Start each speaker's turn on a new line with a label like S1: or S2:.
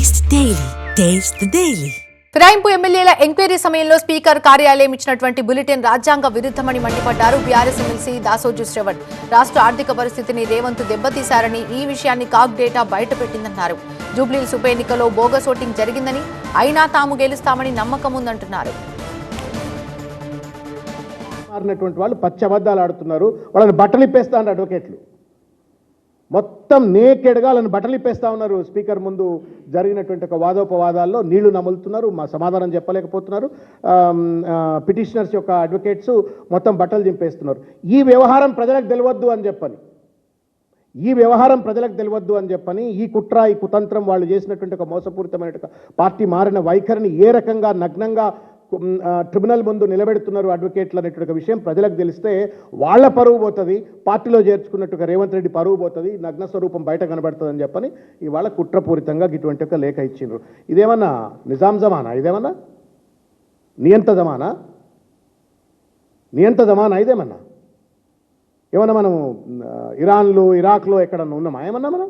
S1: Daily. Taste the Daily.
S2: ఫిరాయింపు ఎమ్మెల్యేల enquiry సమయంలో speaker కార్యాలయం ఇచ్చినటువంటి బులెటిన్ రాజ్యాంగ విరుద్ధమని మండిపడ్డారు బీఆర్ఎస్ ఎమ్మెల్సీ దాసోజు శ్రవణ్ రాష్ట్ర ఆర్థిక పరిస్థితిని రేవంత్ దెబ్బతీశారని ఈ విషయాన్ని కాగ్ డేటా బయటపెట్టిందన్నారు జూబ్లీల్స్ ఉప ఎన్నికలో బోగస్ ఓటింగ్ జరిగిందని అయినా తాము గెలుస్తామని నమ్మకం ఉందంటున్నారు
S3: మారినటువంటి వాళ్ళు పచ్చి అబద్ధాలు ఆడుతున్నారు వాళ్ళని బట్టలు ఇప్పేస్తా అడ్వకేట్లు మొత్తం నేకెడ్గా వాళ్ళని బట్టలు ఇప్పేస్తా ఉన్నారు. స్పీకర్ ముందు జరిగినటువంటి ఒక వాదోపవాదాల్లో నీళ్ళు నములుతున్నారు. మా సమాధానం చెప్పలేకపోతున్నారు. పిటిషనర్స్ యొక్క అడ్వకేట్స్ మొత్తం బట్టలు చింపేస్తున్నారు ఈ వ్యవహారం ప్రజలకు తెలియవద్దు అని చెప్పని ఈ వ్యవహారం ప్రజలకు తెలియవద్దు అని చెప్పని ఈ కుట్ర ఈ కుతంత్రం వాళ్ళు చేసినటువంటి ఒక మోసపూరితమైన పార్టీ మారిన వైఖరిని ఏ రకంగా నగ్నంగా ట్రిబ్యునల్ ముందు నిలబెడుతున్నారు అడ్వకేట్లు అనేటువంటి విషయం ప్రజలకు తెలిస్తే వాళ్ళ పరువు పోతుంది పార్టీలో చేర్చుకున్నట్టుగా రేవంత్ రెడ్డి పరువు పోతుంది నగ్న స్వరూపం బయట కనబడుతుందని చెప్పని ఇవాళ కుట్రపూరితంగా ఇటువంటి ఒక లేఖ ఇచ్చిండ్రు. ఇదేమన్నా నిజాం జమానా? ఇదేమన్నా? నియంత జమానా? నియంత జమానా ఇదేమన్నా? ఏమన్నా మనం ఇరాన్లో ఇరాక్లో ఎక్కడన్నా ఉన్నామా? ఏమన్నా మనం?